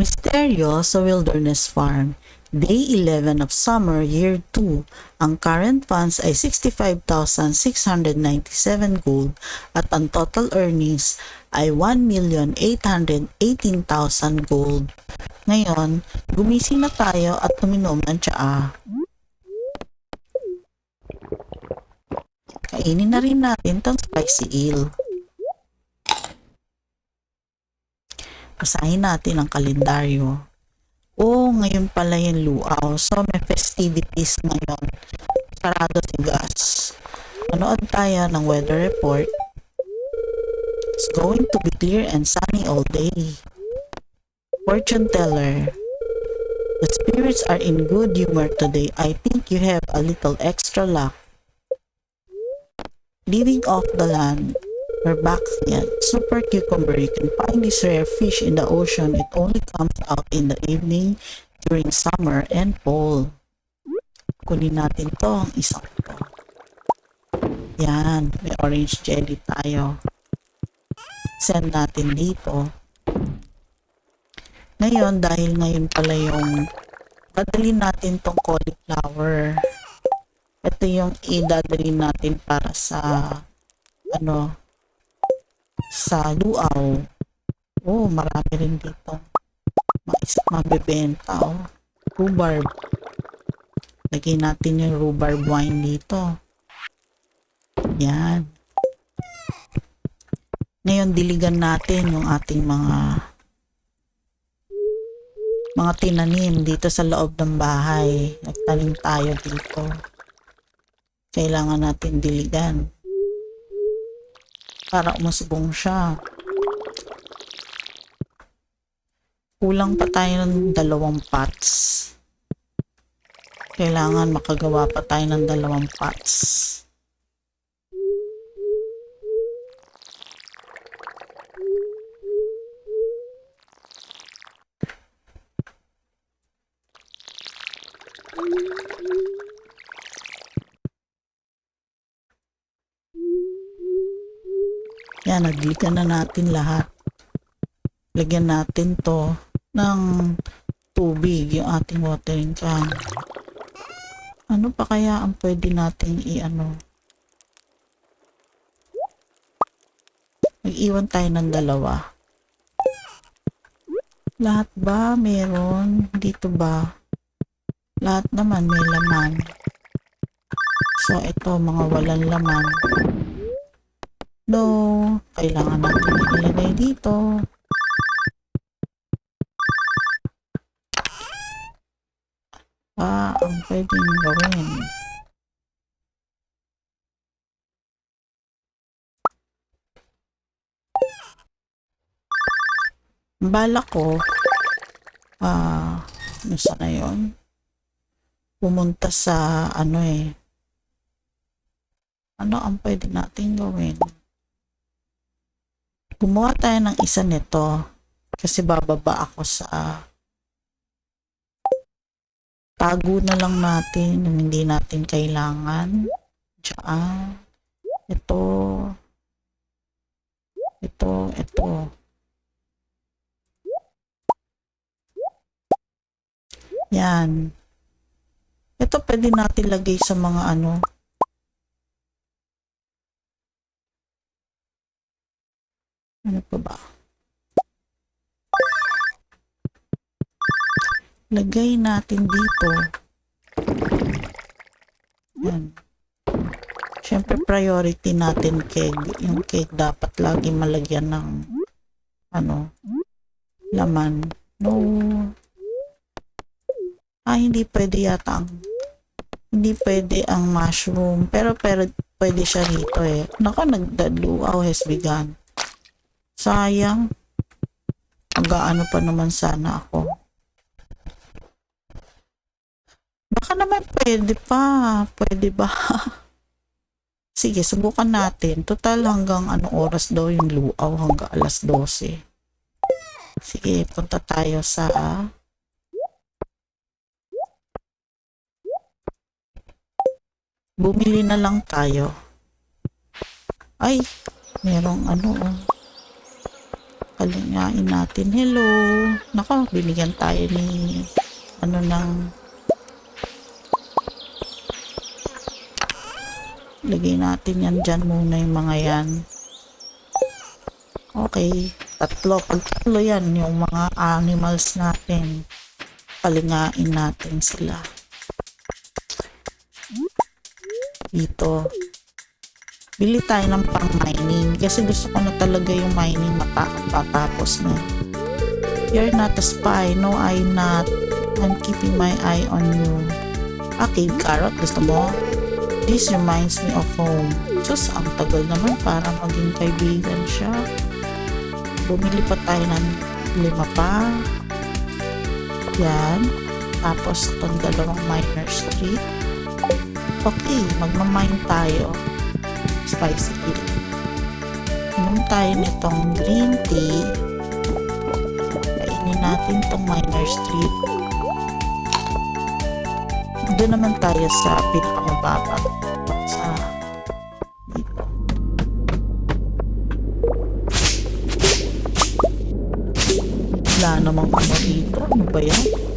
Misteryo sa Wilderness Farm. Day 11 of summer, year 2. Ang current funds ay 65,697 gold at ang total earnings ay 1,818,000 gold. Ngayon, gumising na tayo at uminom ng tsaa. Kainin na rin natin tong spicy eel. Basahin natin ang kalendaryo. Oh, ngayon pala yung luaw. So, may festivities ngayon. Sarado si gas. Manood tayo ng weather report. It's going to be clear and sunny all day. Fortune teller. The spirits are in good humor today. I think you have a little extra luck. Living off the land. Yet. Super cucumber. You can find this rare fish in the ocean. It only comes out in the evening during summer and fall. Kunin natin to ang isang to. Yan. May orange jelly tayo. Send natin dito. Ngayon, dahil ngayon pala yung dadalhin natin tong cauliflower. Ito yung idadalhin natin para sa ano, sa luaw. Oh, marami rin dito. Mais, mabebenta, oh. Rhubarb. Lagyan natin yung rhubarb wine dito. Yan. Ngayon, diligan natin yung ating mga mga tinanim dito sa loob ng bahay. Nagtanim tayo dito. Kailangan natin diligan para umusbong siya. Kulang pa tayo ng dalawang pots. Kailangan makagawa pa tayo ng dalawang pots. Yan, nagligan na natin lahat. Lagyan natin to ng tubig, yung ating watering can. Ano pa kaya ang pwede nating i-ano? Mag-iwan tayo ng dalawa. Lahat ba meron? Dito ba? Lahat naman may laman. So, ito mga walang laman. No, kailangan natin ilagay dito. Ah, ang pwedeng gawin. Bala ko, ah, nasa na yun? Pumunta sa, ano eh, ano ang pwede natin gawin? Gumawa tayo ng isa nito kasi bababa ako sa tago na lang natin yung hindi natin kailangan Diyan. ito ito ito yan ito pwede natin lagay sa mga ano Ano pa ba? Lagay natin dito. Yan. Siyempre, priority natin cake. Yung cake dapat lagi malagyan ng ano, laman. No. Ah, hindi pwede yata ang hindi pwede ang mushroom. Pero, pero pwede siya dito eh. Nako, nagdaluaw has begun. Sayang. Mag-aano pa naman sana ako. Baka naman pwede pa. Pwede ba? Sige, subukan natin. Total hanggang anong oras daw yung luaw hanggang alas 12. Sige, punta tayo sa bumili na lang tayo. Ay, merong ano oh. Palingain natin. Hello. Nako, binigyan tayo ni ano ng Lagay natin yan dyan muna yung mga yan. Okay. Tatlo. Pag tatlo yan, yung mga animals natin. Palingain natin sila. Dito. Bili tayo ng pang mining. Kasi gusto ko na talaga yung mining mata matapos na. You're not a spy. No, I'm not. I'm keeping my eye on you. Ah, cave carrot. Gusto mo? This reminds me of home. Sus, ang tagal naman para maging kaibigan siya. Bumili pa tayo ng lima pa. Yan. Tapos itong dalawang miner street. Okay, magmamine tayo. Spicy tea. Inom tayo nitong green tea. Kainin natin itong miner street. Doon naman tayo sa pinakamababa. Sa. Wala namang ano dito. Ano ba yan?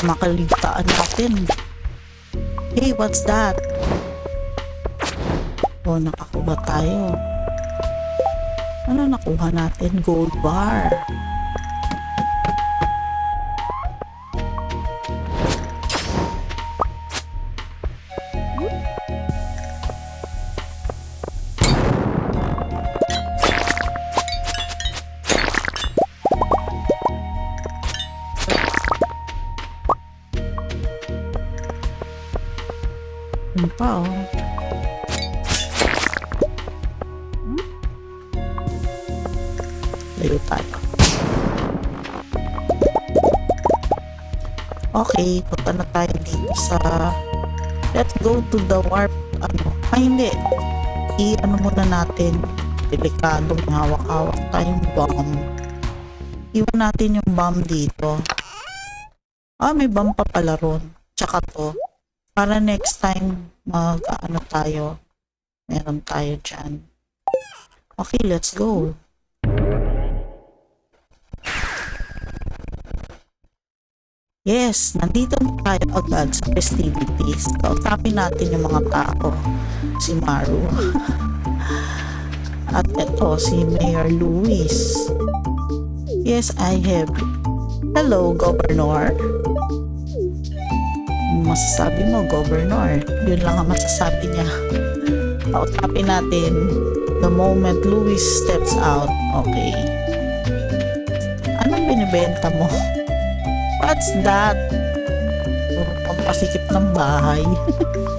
Makaligtaan natin. Hey, what's that? Oh, nakakuha tayo. Ano nakuha natin? Gold bar. Yun pa, oh. Tayo. Okay, punta na tayo dito sa... Let's go to the warp... Ano? Ay, hindi. I-ano muna natin. Delikado, may hawak-hawak tayong bomb. Iwan natin yung bomb dito. Ah, may bomb pa pala ron. Tsaka to para next time mag ano tayo. Meron tayo dyan. Okay let's go. Yes nandito na tayo agad sa festivities kausapin natin yung mga tao. Si Maru. At eto si Mayor Luis. Yes I have. Hello Governor masasabi mo, Governor? Yun lang ang masasabi niya. Pautapin natin. The moment Louis steps out. Okay. Anong binibenta mo? What's that? Puro pampasikip ng bahay.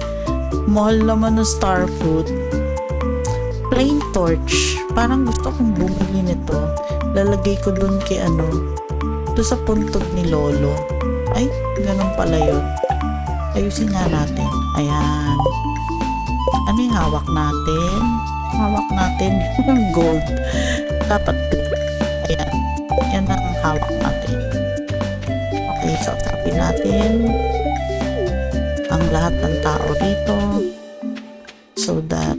Mahal naman ng star fruit. Plain torch. Parang gusto kong bumili nito. Lalagay ko dun kay ano. Doon sa puntod ni Lolo. Ay, ganun pala yun ayusin nga natin. Ayan. Ano yung hawak natin? Hawak natin yung gold. Dapat Ayan. Yan ang hawak natin. Okay, so tapin natin ang lahat ng tao dito so that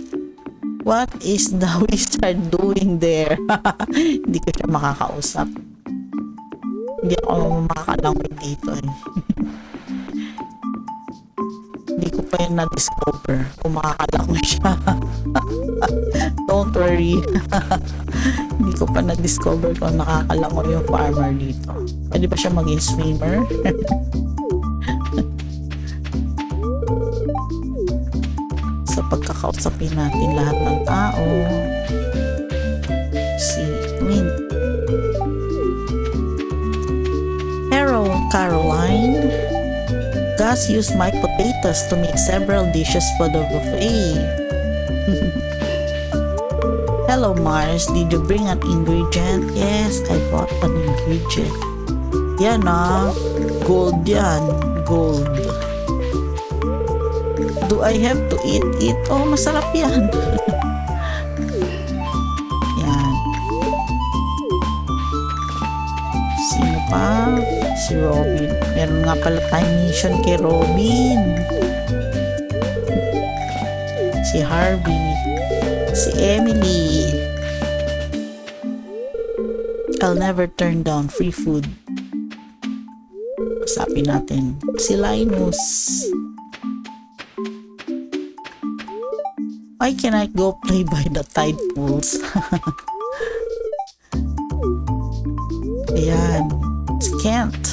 what is the wizard doing there? Hindi ko siya makakausap. Hindi ako makakalangoy dito eh. Pa yun na-discover kung makakalangoy siya. Don't worry. hindi ko pa na-discover kung nakakalangoy yung farmer dito. Pwede ba siya maging swimmer? sa pagkakausapin natin lahat ng tao. Gus used my potatoes to make several dishes for the buffet. Hello Mars, did you bring an ingredient? Yes, I bought an ingredient. Yan ah, gold yan, gold. Do I have to eat it? Oh, masarap yan. yan. Sino pa? Si Robin. Meron nga pala tayong mission kay Robin. Si Harvey. Si Emily. I'll never turn down free food. Usapin natin. Si Linus. Why can I go play by the tide pools? Ayan. Si Kent.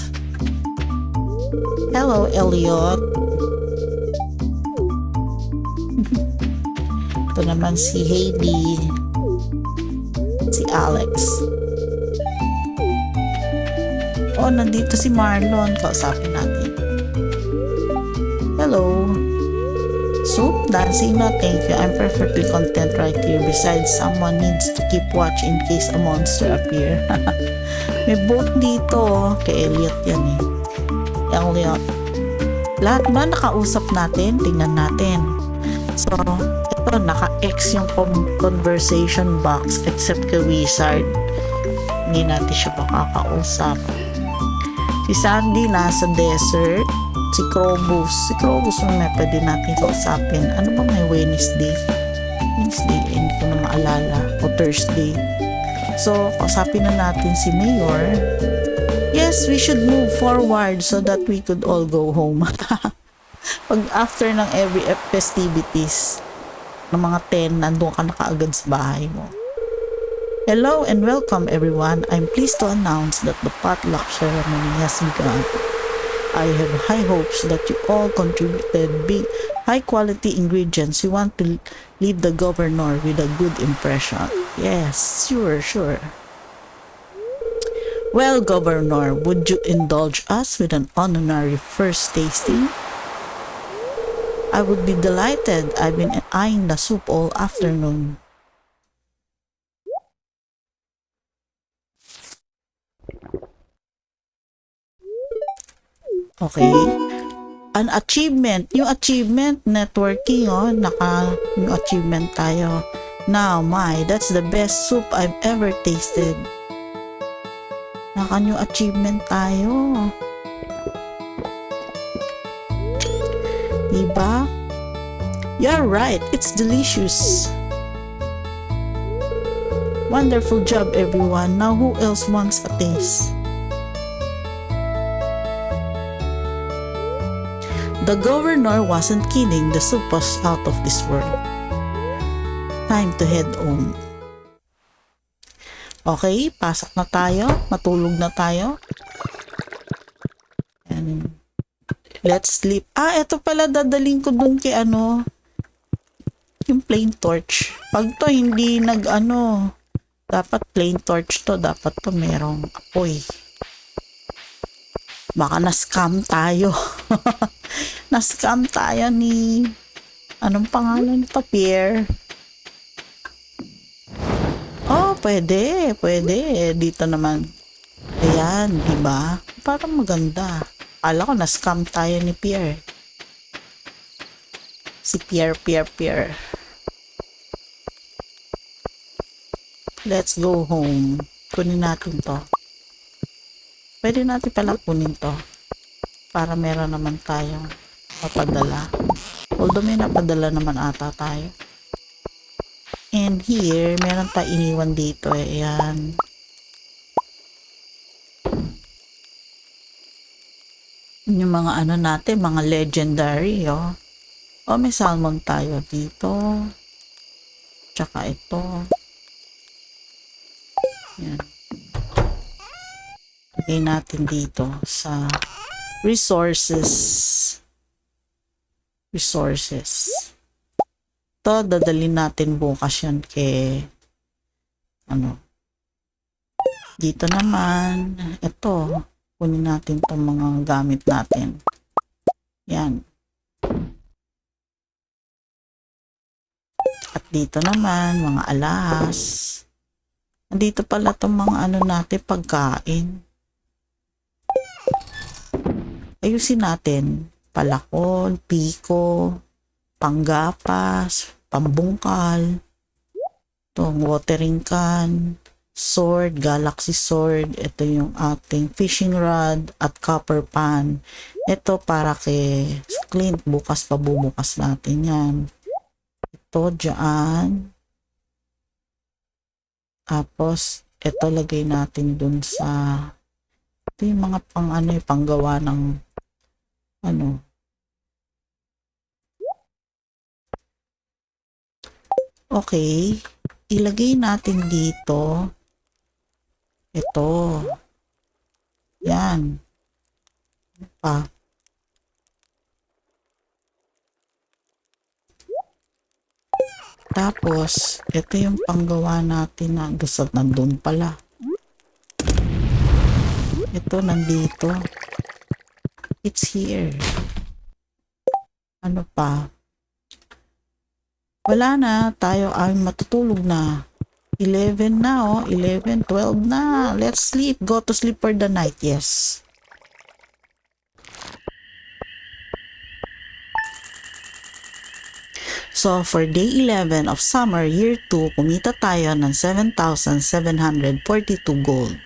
Hello, Elliot. Ito naman si Heidi. Si Alex. Oh, nandito si Marlon. Kausapin natin. Hello. Soup, dancing, no thank you. I'm perfectly content right here. Besides, someone needs to keep watch in case a monster appear. May boat dito. Kay Elliot yan eh. Elliot. Lahat ba nakausap natin? Tingnan natin. So, ito, naka-X yung conversation box except kay Wizard. Hindi natin siya makakausap. Si Sandy nasa desert. Si Krobus. Si Krobus may pwede natin kausapin. Ano ba may Wednesday? Wednesday, eh, hindi ko na maalala. O Thursday. So, kausapin na natin si Mayor. Yes, we should move forward so that we could all go home. Pag after ng every festivities, ng mga 10, nandun ka na kaagad sa bahay mo. Hello and welcome everyone. I'm pleased to announce that the potluck ceremony has begun. I have high hopes that you all contributed big, high quality ingredients. We want to leave the governor with a good impression. Yes, sure, sure. Well, Governor, would you indulge us with an honorary first tasting? I would be delighted. I've been eyeing the soup all afternoon. Okay. An achievement. Yung achievement, networking, oh. Naka, yung achievement tayo. Now, my, that's the best soup I've ever tasted. Naka new achievement tayo. Diba? You're right. It's delicious. Wonderful job, everyone. Now, who else wants a taste? The governor wasn't kidding. The soup was out of this world. Time to head home. Okay, pasok na tayo. Matulog na tayo. And let's sleep. Ah, eto pala dadaling ko dun kay ano, yung plain torch. Pag to hindi nag ano, dapat plain torch to. Dapat to merong apoy. Baka na-scam tayo. na-scam tayo ni anong pangalan nito? Pierre. Pwede, pwede. Dito naman. Ayan, di ba? Parang maganda. Akala ko na-scam tayo ni Pierre. Si Pierre, Pierre, Pierre. Let's go home. Kunin natin to. Pwede natin pala kunin to. Para meron naman tayong mapadala. Although may napadala naman ata tayo. And here, meron tayo iniwan dito. Eh. Ayan. Yung mga ano natin, mga legendary, oh. Oh, may salmon tayo dito. Tsaka ito. Yan. Lagay natin dito sa resources. Resources. Ito, dadalhin natin bukas yan kay ano. Dito naman, ito, kunin natin itong mga gamit natin. Yan. At Dito naman, mga alahas. Nandito pala itong mga ano natin, pagkain. Ayusin natin. Palakol, piko, panggapas, pambungkal, itong watering can, sword, galaxy sword, ito yung ating fishing rod at copper pan. Ito para kay Clint, bukas pa bumukas natin yan. Ito dyan. Tapos, ito lagay natin dun sa ito yung mga pang ano panggawa ng ano Okay, ilagay natin dito ito. Yan. Ano Pa. Tapos, ito yung panggawa natin na gusto nandun pala. Ito nandito. It's here. Ano pa? Wala na. Tayo ay matutulog na. 11 na oh. 11, 12 na. Let's sleep. Go to sleep for the night. Yes. So, for day 11 of summer year 2, kumita tayo ng 7,742 gold.